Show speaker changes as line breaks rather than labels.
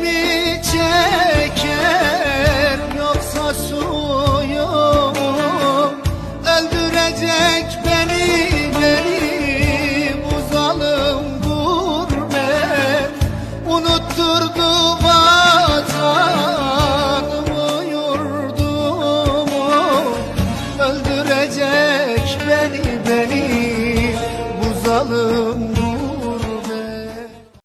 mi çeker yoksa suyum. Öldürecek beni beni bu zalim gurbet Unutturdu vatanımı yurdumu. Öldürecek beni beni bu zalim gurbet